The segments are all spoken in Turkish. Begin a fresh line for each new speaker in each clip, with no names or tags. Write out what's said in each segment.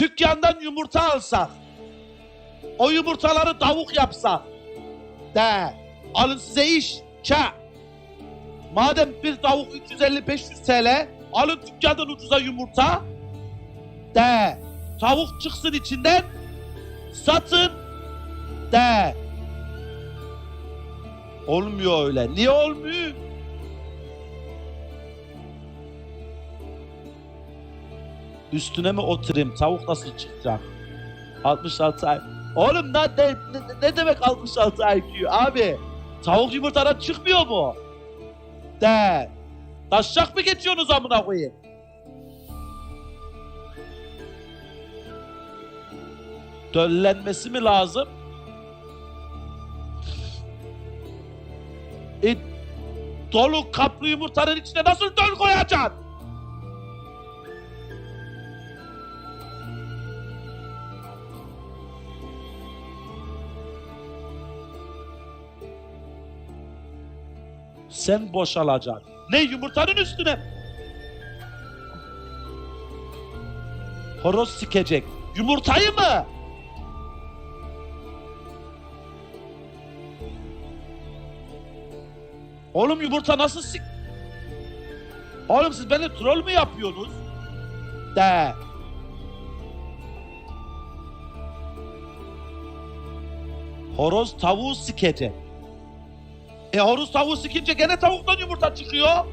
Dükkandan yumurta alsak. O yumurtaları tavuk yapsak. De. Alın size iş. Ça. Madem bir tavuk 350-500 TL. Alın dükkandan ucuza yumurta. De. Tavuk çıksın içinden. Satın. De. Olmuyor öyle. Niye olmuyor? Üstüne mi oturayım? Tavuk nasıl çıkacak? 66 ay. Oğlum ne, ne, ne, demek 66 IQ abi? Tavuk yumurtadan çıkmıyor mu? De. Taşacak mı geçiyorsunuz amına koyayım? Döllenmesi mi lazım? E, dolu kaplı yumurtanın içine nasıl döl koyacaksın? Sen boşalacaksın. Ne yumurtanın üstüne? Horoz sikecek. Yumurtayı mı? Oğlum yumurta nasıl sik... Oğlum siz beni troll mü yapıyorsunuz? De. Horoz tavuğu sikecek. E horoz tavuğu sikince gene tavuktan yumurta çıkıyor.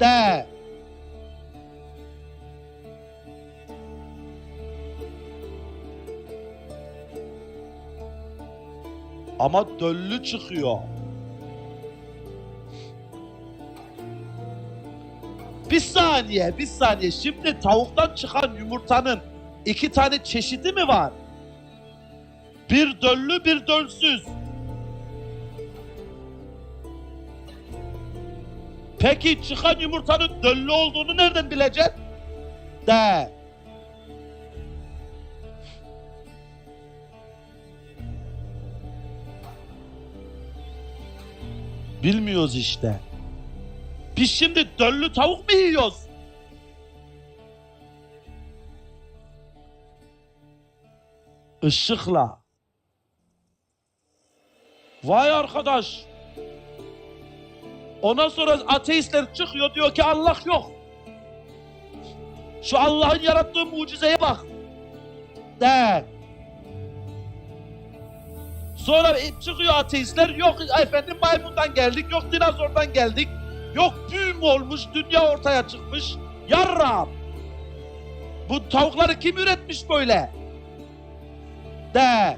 De. Ama döllü çıkıyor. Bir saniye, bir saniye. Şimdi tavuktan çıkan yumurtanın iki tane çeşidi mi var? Bir döllü, bir dölsüz. Peki çıkan yumurtanın döllü olduğunu nereden bileceksin? De. Bilmiyoruz işte. Biz şimdi döllü tavuk mu yiyoruz? Işıkla. Vay arkadaş. Ondan sonra ateistler çıkıyor diyor ki Allah yok. Şu Allah'ın yarattığı mucizeye bak. De. Sonra e, çıkıyor ateistler yok efendim maymundan geldik yok dinozordan geldik. Yok büyüm olmuş dünya ortaya çıkmış. Yarram. Bu tavukları kim üretmiş böyle? De.